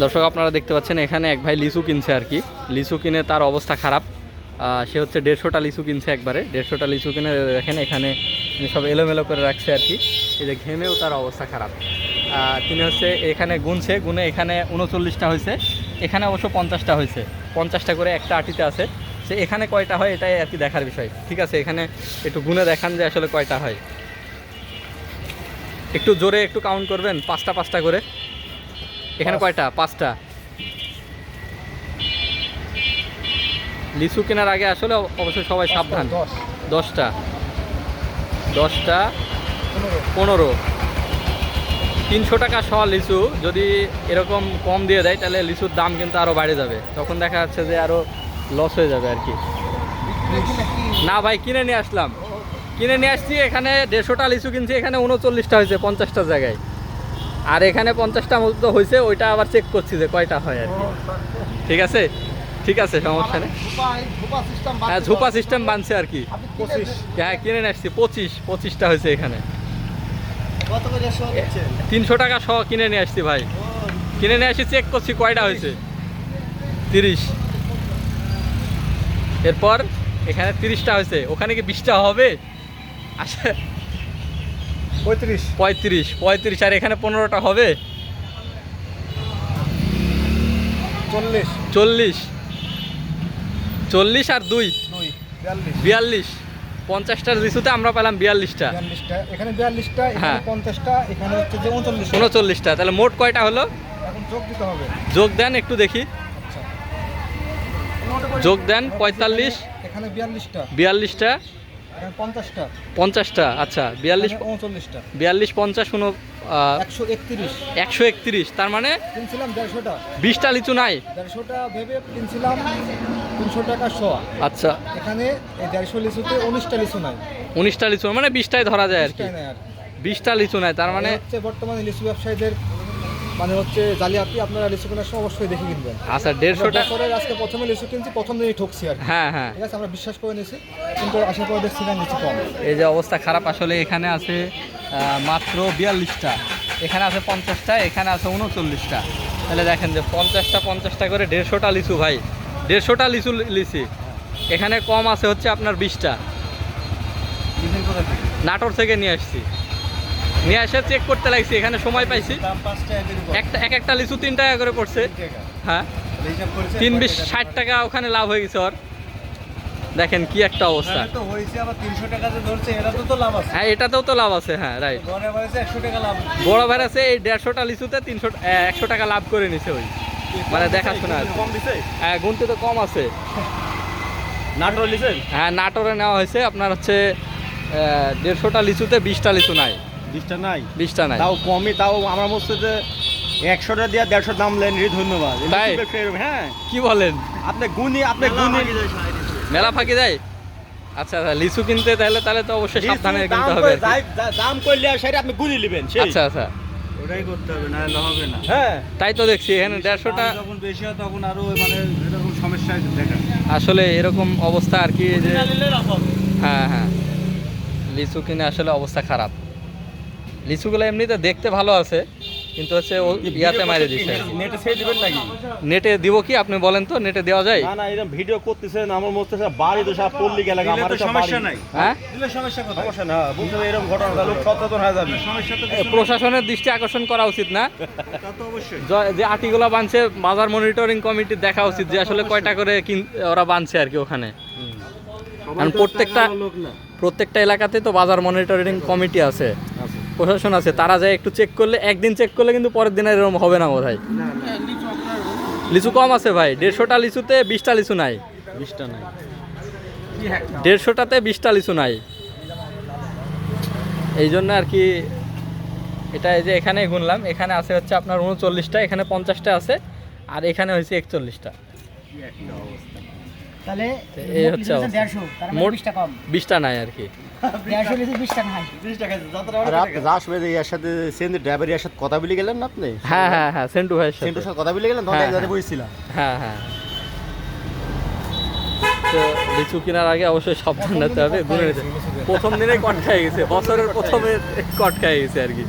দর্শক, আপনারা দেখতে পাচ্ছেন এখানে এক ভাই লিচু কিনছে আর কি। লিচু কিনে তার অবস্থা খারাপ। সে হচ্ছে দেড়শোটা লিচু কিনছে একবারে। দেড়শোটা লিচু কিনে দেখেন এখানে সব এলোমেলো করে রাখছে আর কি। এই যে ঘেমেও তার অবস্থা খারাপ। তিনি হচ্ছে এখানে গুনছে, গুনে এখানে উনচল্লিশটা হয়েছে। এখানে অবশ্য পঞ্চাশটা হয়েছে। পঞ্চাশটা করে একটা আটিতে আছে। সে এখানে কয়টা হয় এটাই আর কি দেখার বিষয়। ঠিক আছে, এখানে একটু গুনে দেখান যে আসলে কয়টা হয়। একটু জোরে একটু কাউন্ট করবেন, পাঁচটা পাঁচটা করে। এখানে কয়টা? পাঁচটা। লিচু কেনার আগে আসলে অবশ্যই সবাই সাবধান। দশটা। দশটা পনেরো। তিনশো টাকা শ লিচু। যদি এরকম কম দিয়ে দেয় তাহলে লিচুর দাম কিন্তু আরও বাড়ে যাবে। তখন দেখা যাচ্ছে যে আরও লস হয়ে যাবে আর কি। না ভাই কিনে নিয়ে আসলাম। কিনে নিয়ে আসছি এখানে দেড়শোটা লিচু কিনছি এখানে উনচল্লিশটা হয়েছে পঞ্চাশটা জায়গায়। আর এখানে পঞ্চাশটা মতো হয়েছে ওইটা আবার চেক করছি যে কয়টা হয় আর কি। ঠিক আছে? ঠিক আছে, সমস্যা নেই। হ্যাঁ ঝুপা সিস্টেম বানছে আর কি। হ্যাঁ কিনে আসছি, পঁচিশ, পঁচিশটা হয়েছে এখানে। শো তিনশো টাকা সহ কিনে নিয়ে আসছি ভাই। কিনে নিয়ে আসি চেক করছি কয়টা হয়েছে। তিরিশ। এরপর এখানে তিরিশটা হয়েছে। ওখানে কি বিশটা হবে? আচ্ছা পঁয়ত্রিশ। পঁয়ত্রিশ পঁয়ত্রিশ আর এখানে পনেরোটা হবে? চল্লিশ। চল্লিশ। চল্লিশ আর দুই? বিয়াল্লিশ। পঞ্চাশটার লিচুতে আমরা পেলাম বিয়াল্লিশটা। এখানে বিয়াল্লিশটা এখানে হ্যাঁ। পঞ্চাশটা এখানে হচ্ছে যে উনচল্লিশ। উনচল্লিশটা। তাহলে মোট কয়টা হলো? এখন যোগ দিতে হবে। যোগ দেন একটু দেখি। আচ্ছা। যোগ দেন পঁয়তাল্লিশ। এখানে বিয়াল্লিশটা। বিয়াল্লিশটা। পঞ্চাশটা। পঞ্চাশটা আচ্ছা বিয়াল্লিশ উনচল্লিশটা। বিয়াল্লিশ পঞ্চাশ উনো একশো একত্রিশ। একশো একত্রিশ তার মানে কিনছিলাম দেড়শোটা। বিশটা লিচু নাই? দেড়শোটা ভেবে কিনছিলাম তিনশো টাকা শোয়া। আচ্ছা। এখানে এই দেড়শো লিচুতে উনিশটা লিচু নাই। উনিশটা লিচু মানে বিশটাই ধরা যায় আর কি। বিশটা লিচু নাই তার মানে মানে বর্তমানে লিচু ব্যবসায়ীদের মানে হচ্ছে জালিয়াতি আপনারা লিচু কেনার সময় অবশ্যই দেখে কিনবেন। আচ্ছা দেড়শোটা বছরের আজকে প্রথমে লিচু কিনছি প্রথম দিনই ঠকছি আর হ্যাঁ হ্যাঁ। ঠিক আছে আমরা বিশ্বাস করে নিয়েছি কিন্তু আসার পরে দেখছি না লিচু কম। এই যে অবস্থা খারাপ আসলে এখানে আছে মাত্র বিয়াল্লিশটা। এখানে আছে পঞ্চাশটা এখানে আছে উনচল্লিশটা। তাহলে দেখেন যে পঞ্চাশটা পঞ্চাশটা করে দেড়শোটা লিচু ভাই। দেড়শোটা লিচু লিচি। এখানে কম আছে হচ্ছে আপনার বিশটা। নাটোর থেকে নিয়ে আসছি। নিয়ে এসে চেক করতে লাগছি এখানে সময় পাইছি। একটা এক একটা লিচু তিন টাকা করে পড়ছে। হ্যাঁ। তিন বিশ ষাট টাকা ওখানে লাভ হয়ে গেছে ওর। দেখেন কি একটা অবস্থা। হ্যাঁ এটাতেও তো লাভ আছে হ্যাঁ রাইট বড় ভাই আছে এই দেড়শোটা লিচুতে তিনশো একশো টাকা লাভ করে নিছে ওই। মানে দেখাশোনা হ্যাঁ গুনতে তো কম আছে। নাটোর লিছেন হ্যাঁ নাটোরে নেওয়া হয়েছে আপনার হচ্ছে দেড়শোটা লিচুতে বিশটা লিচু নাই। বিশটা নাই? বিশটা নাই। তাও কমই তাও আমার মধ্যে যে একশোটা দিয়ে দেড়শো দাম লেন রে ধন্যবাদ। হ্যাঁ। কি বলেন? আপনি গুনি আপনি গুনি মেলা ফাঁকি দেয়? আচ্ছা আচ্ছা লিচু কিনতে তাহলে তাহলে তো অবশ্যই সাবধানে কিনতে দাম হবে দাম করলে সেটা আপনি গুনি নেবেন আচ্ছা আচ্ছা। ওটাই করতে হবে না হবে না। হ্যাঁ। তাই তো দেখছি এখানে দেড়শোটা যখন বেশি হয় তখন আরও মানে এরকম সমস্যা দেখা আসলে এরকম অবস্থা আর কি যে হ্যাঁ হ্যাঁ। লিচু কিনে আসলে অবস্থা খারাপ। লিচুগুলো এমনিতে দেখতে ভালো আছে কিন্তু হচ্ছে ও ইয়াতে মারে দিচ্ছে নেটে ছেড়ে দিবেন নাকি? নেটে দিব কি? আপনি বলেন তো নেটে দেওয়া যায়? না না এরকম ভিডিও করতেছেন আমার মধ্যে সব বাড়ি তো সব পল্লী গেলে আমার তো সমস্যা নাই। হ্যাঁ? দিলে সমস্যা কোথায়? সমস্যা না বুঝতে এরকম ঘটনা লোক সচেতন হয়ে যাবে। সমস্যা তো প্রশাসনের দৃষ্টি আকর্ষণ করা উচিত না? তা তো অবশ্যই। যে আটিগুলো বানছে বাজার মনিটরিং কমিটি দেখা উচিত যে আসলে কয়টা করে কিন- ওরা বানছে আর কি ওখানে। কারণ প্রত্যেকটা প্রত্যেকটা এলাকাতে তো বাজার মনিটরিং কমিটি আছে। প্রশাসন আছে তারা যায় একটু চেক করলে একদিন চেক করলে কিন্তু পরের দিন আর এরকম হবে না বোধ হয় লিচু কম আছে ভাই দেড়শোটা লিচুতে বিশটা লিচু নাই। বিশটা নাই। দেড়শোটাতে বিশটা লিচু নাই। এই জন্য আর কি এটা এই যে এখানে গুনলাম এখানে আছে হচ্ছে আপনার উনচল্লিশটা এখানে পঞ্চাশটা আছে আর এখানে হয়েছে একচল্লিশটা। তাহলে এই হচ্ছে মানে মোট বিশটা নাই আর কি। কথা বলে গেলেন না আপনি? হ্যাঁ হ্যাঁ হ্যাঁ সেন্টু ভাইয়ের সাথে। সেন্টুর সাথে কথা বলে গেলেন তখন হ্যাঁ, হ্যাঁ। বসেছিলাম হ্যাঁ হ্যাঁ। লিচু কেনার আগে অবশ্যই সাবধান নিতে হবে। প্রথম দিনে কট খেয়ে গেছে বছরের প্রথমে কট খেয়ে গেছে আর কি।